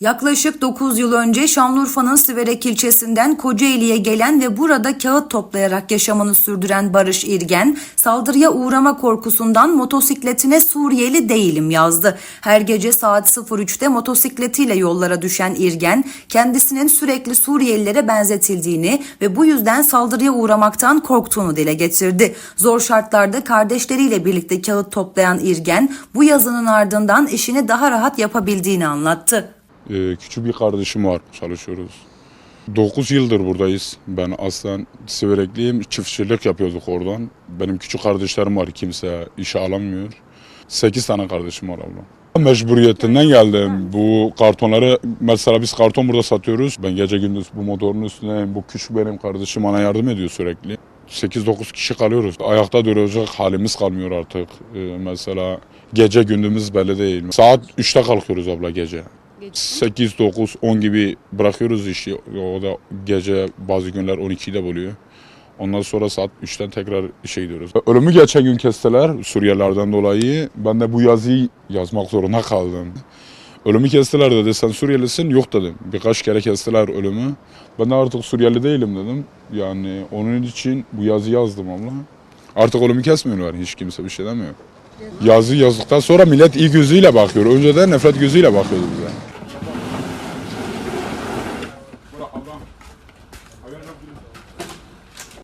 Yaklaşık 9 yıl önce Şanlıurfa'nın Siverek ilçesinden Kocaeli'ye gelen ve burada kağıt toplayarak yaşamını sürdüren Barış İrgen, saldırıya uğrama korkusundan motosikletine Suriyeli değilim yazdı. Her gece saat 03'te motosikletiyle yollara düşen İrgen, kendisinin sürekli Suriyelilere benzetildiğini ve bu yüzden saldırıya uğramaktan korktuğunu dile getirdi. Zor şartlarda kardeşleriyle birlikte kağıt toplayan İrgen, bu yazının ardından işini daha rahat yapabildiğini anlattı. Ee, küçük bir kardeşim var, çalışıyoruz. 9 yıldır buradayız. Ben aslen Siverekliyim, çiftçilik yapıyorduk oradan. Benim küçük kardeşlerim var, kimse işe alamıyor. 8 tane kardeşim var abla. Mecburiyetinden geldim. Bu kartonları, mesela biz karton burada satıyoruz. Ben gece gündüz bu motorun üstündeyim. Bu küçük benim kardeşim bana yardım ediyor sürekli. 8-9 kişi kalıyoruz. Ayakta duracak halimiz kalmıyor artık. Ee, mesela gece gündüzümüz belli değil. Saat 3'te kalkıyoruz abla gece. 8, 9, 10 gibi bırakıyoruz işi. O da gece bazı günler 12'de buluyor. Ondan sonra saat 3'ten tekrar işe gidiyoruz. Ölümü geçen gün kestiler Suriyelilerden dolayı. Ben de bu yazıyı yazmak zorunda kaldım. Ölümü kestiler dedi. Sen Suriyelisin? Yok dedim. Birkaç kere kestiler ölümü. Ben de artık Suriyeli değilim dedim. Yani onun için bu yazıyı yazdım abla. Artık ölümü kesmiyorlar. Hiç kimse bir şey demiyor. Yazı yazdıktan sonra millet iyi gözüyle bakıyor. Önceden nefret gözüyle bakıyordu bize. Agora já